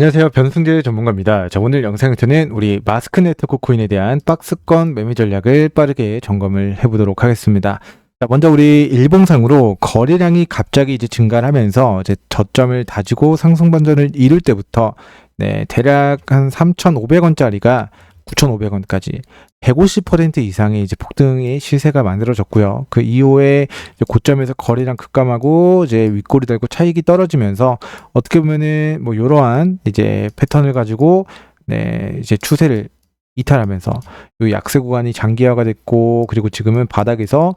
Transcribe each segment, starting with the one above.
안녕하세요. 변승재 전문가입니다. 자, 오늘 영상에서는 우리 마스크 네트워크 코인에 대한 박스권 매매 전략을 빠르게 점검을 해보도록 하겠습니다. 자, 먼저 우리 일봉상으로 거래량이 갑자기 이제 증가를 하면서 이제 저점을 다지고 상승 반전을 이룰 때부터 네, 대략 한 3,500원짜리가 9,500원까지 150% 이상의 이제 폭등의 시세가 만들어졌고요. 그 이후에 고점에서 거래량 급감하고 이제 윗골이 달고 차익이 떨어지면서 어떻게 보면은 뭐 이러한 이제 패턴을 가지고 네, 이제 추세를 이탈하면서 이 약세 구간이 장기화가 됐고 그리고 지금은 바닥에서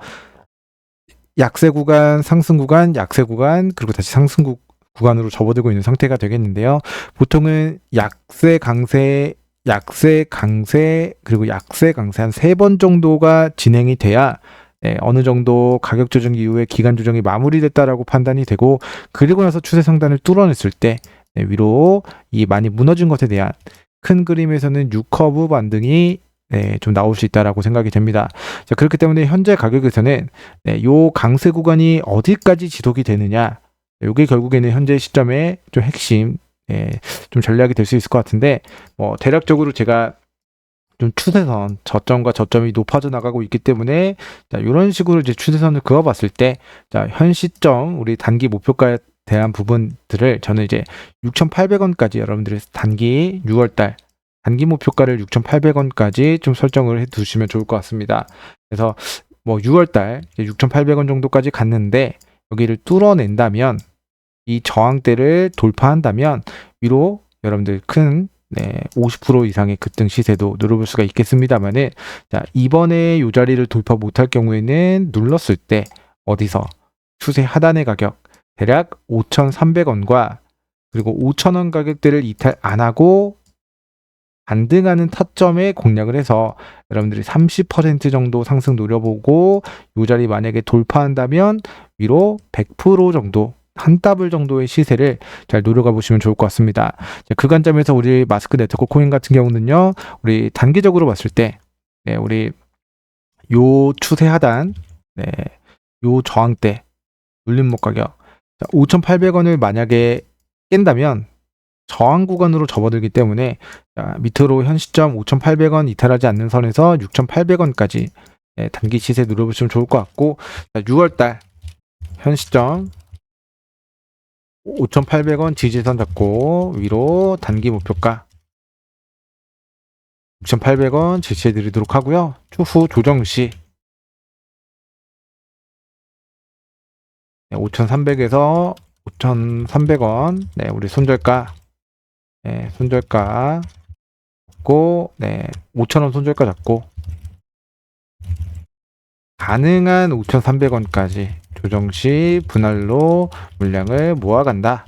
약세 구간, 상승 구간, 약세 구간, 그리고 다시 상승 구, 구간으로 접어들고 있는 상태가 되겠는데요. 보통은 약세, 강세, 약세, 강세, 그리고 약세, 강세 한 세 번 정도가 진행이 돼야 네, 어느 정도 가격 조정 이후에 기간 조정이 마무리됐다라고 판단이 되고 그리고 나서 추세 상단을 뚫어냈을 때 네, 위로 이 많이 무너진 것에 대한 큰 그림에서는 6커브 반등이 네, 좀 나올 수 있다라고 생각이 됩니다. 자, 그렇기 때문에 현재 가격에서는 네, 요 강세 구간이 어디까지 지속이 되느냐, 요게 결국에는 현재 시점의 좀 핵심, 예, 좀 전략이 될 수 있을 것 같은데, 뭐 대략적으로 제가 좀 추세선 저점과 저점이 높아져 나가고 있기 때문에 자, 이런 식으로 이제 추세선을 그어봤을 때, 자, 현 시점 우리 단기 목표가에 대한 부분들을 저는 이제 6,800원까지 여러분들이 단기 6월달 단기 목표가를 6,800원까지 좀 설정을 해 두시면 좋을 것 같습니다. 그래서 뭐 6월달 6,800원 정도까지 갔는데 여기를 뚫어낸다면 이 저항대를 돌파한다면 위로 여러분들 큰 네, 50% 이상의 급등 시세도 누려볼 수가 있겠습니다만은 자, 이번에 이 자리를 돌파 못할 경우에는 눌렀을 때 어디서? 추세 하단의 가격 대략 5,300원과 그리고 5,000원 가격대를 이탈 안 하고 반등하는 타점에 공략을 해서 여러분들이 30% 정도 상승 노려보고 이 자리 만약에 돌파한다면 위로 100% 정도 한 더블 정도의 시세를 잘 노려가 보시면 좋을 것 같습니다. 그 관점에서 우리 마스크 네트워크 코인 같은 경우는요, 우리 단기적으로 봤을 때, 네, 우리 요 추세 하단, 네, 요 저항대, 눌림목 가격, 5,800원을 만약에 깬다면 저항 구간으로 접어들기 때문에 자, 밑으로 현 시점 5,800원 이탈하지 않는 선에서 6,800원까지 네, 단기 시세 누려보시면 좋을 것 같고 6월달 현 시점 5,800원 지지선 잡고 위로 단기 목표가 6,800원 제시해 드리도록 하고요. 추후 조정 시. 5,300에서 5,300원. 네, 우리 손절가. 네, 손절가 잡고 네, 5,000원 손절가 잡고. 가능한 5,300원까지 조정 시 분할로 물량을 모아간다.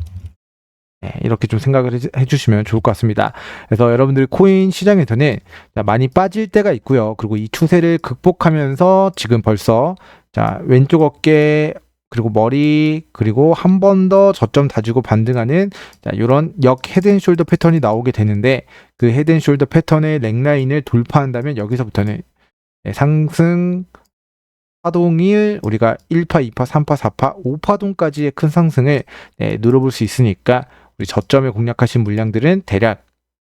네, 이렇게 좀 생각을 해, 주시면 좋을 것 같습니다. 그래서 여러분들 코인 시장에서는 많이 빠질 때가 있고요. 그리고 이 추세를 극복하면서 지금 벌써 자 왼쪽 어깨 그리고 머리 그리고 한 번 더 저점 다지고 반등하는 자, 이런 역 헤드앤숄더 패턴이 나오게 되는데 그 헤드앤숄더 패턴의 랭라인을 돌파한다면 여기서부터는 네, 상승 파동일 우리가 1파, 2파, 3파, 4파, 5파동까지의 큰 상승을 네, 누려볼 수 있으니까 우리 저점에 공략하신 물량들은 대략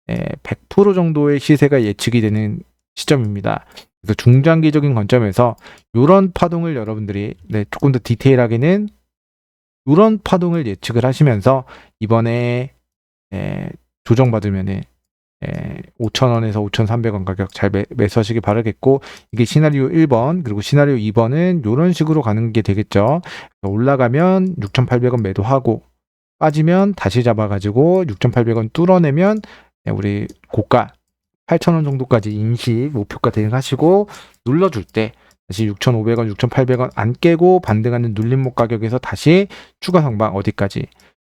네, 100% 정도의 시세가 예측이 되는 시점입니다. 그래서 중장기적인 관점에서 이런 파동을 여러분들이 네, 조금 더 디테일하게는 이런 파동을 예측을 하시면서 이번에 예, 조정받으면 은 예, 5,000원에서 5,300원 가격 잘 매, 매수하시기 바라겠고 이게 시나리오 1번 그리고 시나리오 2번은 이런 식으로 가는 게 되겠죠. 올라가면 6,800원 매도하고 빠지면 다시 잡아가지고 6,800원 뚫어내면 예, 우리 고가 8,000원 정도까지 인식 목표가 대응하시고 눌러줄 때 다시 6,500원, 6,800원 안 깨고 반등하는 눌림목 가격에서 다시 추가 상방 어디까지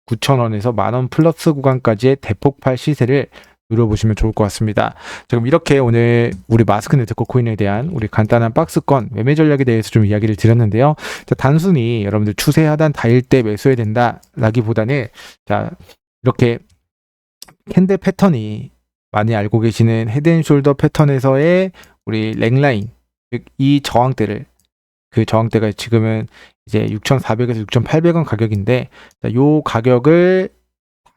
9,000원에서 만원 플러스 구간까지의 대폭발 시세를 누려보시면 좋을 것 같습니다. 지금 이렇게 오늘 우리 마스크 네트워크 코인에 대한 우리 간단한 박스권 매매 전략에 대해서 좀 이야기를 드렸는데요. 자, 단순히 여러분들 추세 하단 다일 때 매수해야 된다라기보다는 자 이렇게 캔들 패턴이 많이 알고 계시는 헤드앤숄더 패턴에서의 우리 랭라인 즉 이 저항대를 그 저항대가 지금은 이제 6,400에서 6,800원 가격인데 이 가격을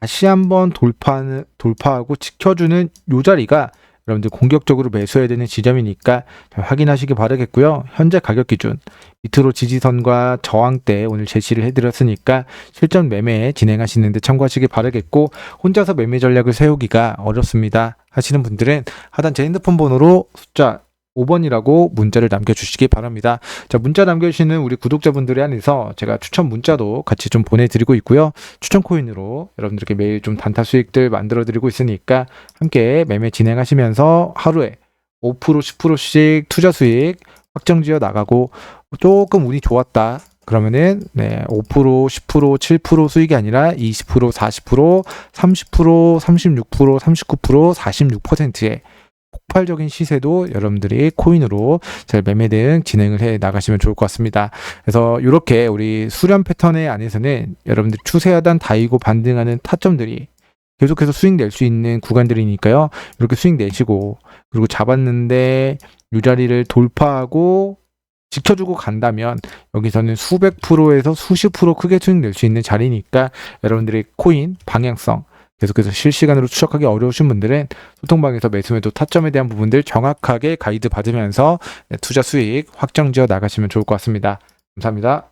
다시 한번 돌파 돌파하고 지켜주는 요 자리가 여러분들 공격적으로 매수해야 되는 지점이니까 잘 확인하시기 바라겠고요. 현재 가격 기준 밑으로 지지선과 저항대 오늘 제시를 해드렸으니까 실전 매매 진행하시는데 참고하시기 바라겠고 혼자서 매매 전략을 세우기가 어렵습니다 하시는 분들은 하단 제 핸드폰 번호로 숫자 5번이라고 문자를 남겨주시기 바랍니다. 자, 문자 남겨주시는 우리 구독자분들에 한해서 제가 추천 문자도 같이 좀 보내드리고 있고요. 추천 코인으로 여러분들께 매일 좀 단타 수익들 만들어드리고 있으니까 함께 매매 진행하시면서 하루에 5% 10%씩 투자 수익 확정지어 나가고 조금 운이 좋았다. 그러면은 네, 5%, 10%, 7% 수익이 아니라 20%, 40%, 30%, 36%, 39%, 46%의 폭발적인 시세도 여러분들이 코인으로 잘 매매 등 진행을 해 나가시면 좋을 것 같습니다. 그래서 이렇게 우리 수렴 패턴의 안에서는 여러분들 추세 하단 다이고 반등하는 타점들이 계속해서 수익 낼 수 있는 구간들이니까요. 이렇게 수익 내시고 그리고 잡았는데 이 자리를 돌파하고 지켜주고 간다면 여기서는 수백 프로에서 수십 프로 크게 수익 낼 수 있는 자리니까 여러분들의 코인 방향성 계속해서 실시간으로 추적하기 어려우신 분들은 소통방에서 매수매도 타점에 대한 부분들 정확하게 가이드 받으면서 투자 수익 확정 지어 나가시면 좋을 것 같습니다. 감사합니다.